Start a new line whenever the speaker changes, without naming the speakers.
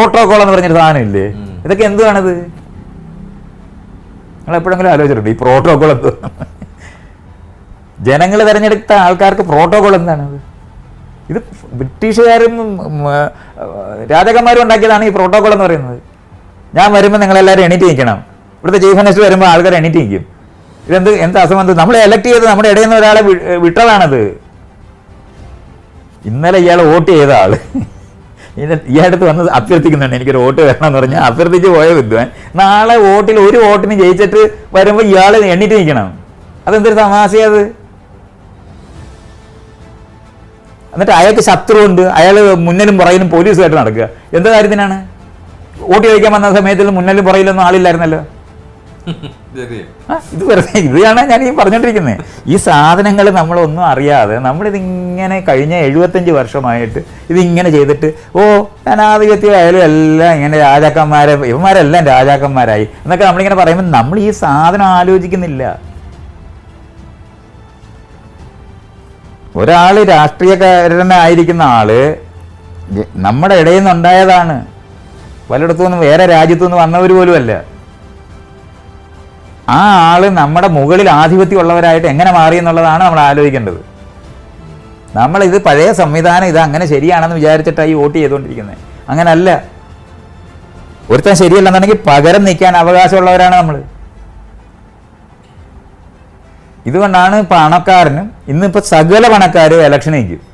Protocol എന്ന് പറഞ്ഞൊരു സാധനം ഇല്ലേ? ഇതൊക്കെ എന്താണത് നിങ്ങൾ എപ്പോഴെങ്കിലും ആലോചിച്ചിട്ടുണ്ട്? ഈ പ്രോട്ടോകോൾ എന്ത്? ജനങ്ങൾ തിരഞ്ഞെടുത്ത ആൾക്കാർക്ക് പ്രോട്ടോകോൾ എന്താണത്? ഇത് ബ്രിട്ടീഷുകാരും രാജാക്കന്മാരും ഉണ്ടാക്കിയതാണ് ഈ പ്രോട്ടോകോൾ എന്ന് പറയുന്നത്. ഞാൻ വരുമ്പോൾ നിങ്ങളെല്ലാവരും എണീറ്റ് നിൽക്കണം. ഇവിടുത്തെ ചീഫ് മിനിസ്റ്റർ വരുമ്പോൾ ആൾക്കാർ എണീറ്റ് നിൽക്കും. ഇതെന്ത് എന്ത് അസംബന്ധം? നമ്മളെ എലക്ട് ചെയ്ത് നമ്മുടെ ഇടയിൽ നിന്ന് ഒരാളെ വിട്ടതാണത്. ഇന്നലെ ഇയാൾ വോട്ട് ചെയ്ത ആൾ. ഇന്ന അടുത്ത് വന്ന് അഭ്യർത്ഥിക്കുന്നുണ്ട്. എനിക്കൊരു വോട്ട് വേണമെന്ന് പറഞ്ഞാൽ അഭ്യർത്ഥിച്ച് പോയ വിദ്വാൻ നാളെ വോട്ടിൽ ഒരു വോട്ടിന് ജയിച്ചിട്ട് വരുമ്പോൾ ഇയാൾ എണ്ണിട്ട് നിൽക്കണം. അതെന്തൊരു തമാശയത് എന്നിട്ട് അയാൾക്ക് ശത്രുവുണ്ട്. അയാൾ മുന്നിലും പുറകിലും പോലീസുമായിട്ട് നടക്കുക. എന്ത് കാര്യത്തിനാണ്? വോട്ട് ചോദിക്കാൻ വന്ന സമയത്തിൽ മുന്നിലും പുറകിലൊന്നും ആളില്ലായിരുന്നല്ലോ. ഇത് വെറുതെ ഇതാണ് ഞാൻ ഈ പറഞ്ഞോണ്ടിരിക്കുന്നത് ഈ സാധനങ്ങൾ നമ്മളൊന്നും അറിയാതെ നമ്മളിതിങ്ങനെ കഴിഞ്ഞ എഴുപത്തഞ്ച് വർഷമായിട്ട് ഇതിങ്ങനെ ചെയ്തിട്ട് ഓ ജനാധിപത്യമായാലും എല്ലാം ഇങ്ങനെ രാജാക്കന്മാരെ ഇവന്മാരെല്ലാം രാജാക്കന്മാരായി എന്നൊക്കെ നമ്മളിങ്ങനെ പറയുമ്പോൾ നമ്മൾ ഈ സാധനം ആലോചിക്കുന്നില്ല. ഒരാൾ രാഷ്ട്രീയക്കാരനായിരിക്കുന്ന ആൾ നമ്മുടെ ഇടയിൽ നിന്നുണ്ടായതാണ് പലയിടത്തു നിന്നും വേറെ രാജ്യത്തു നിന്ന് വന്നവർ പോലുമല്ല. ആ ആൾ നമ്മുടെ മുകളിൽ ആധിപത്യം ഉള്ളവരായിട്ട് എങ്ങനെ മാറി എന്നുള്ളതാണ് നമ്മൾ ആലോചിക്കേണ്ടത്. നമ്മളിത് പഴയ സംവിധാനം ഇത് അങ്ങനെ ശരിയാണെന്ന് വിചാരിച്ചിട്ടാണ് ഈ വോട്ട് ചെയ്തുകൊണ്ടിരിക്കുന്നത് അങ്ങനല്ല. ഒരുത്തൻ ശരിയല്ലെന്നുണ്ടെങ്കിൽ പകരം നിൽക്കാൻ അവകാശമുള്ളവരാണ് നമ്മൾ. ഇതുകൊണ്ടാണ് പണക്കാരനും ഇന്നിപ്പോൾ സകല പണക്കാരും ഇലക്ഷൻ നിൽക്കും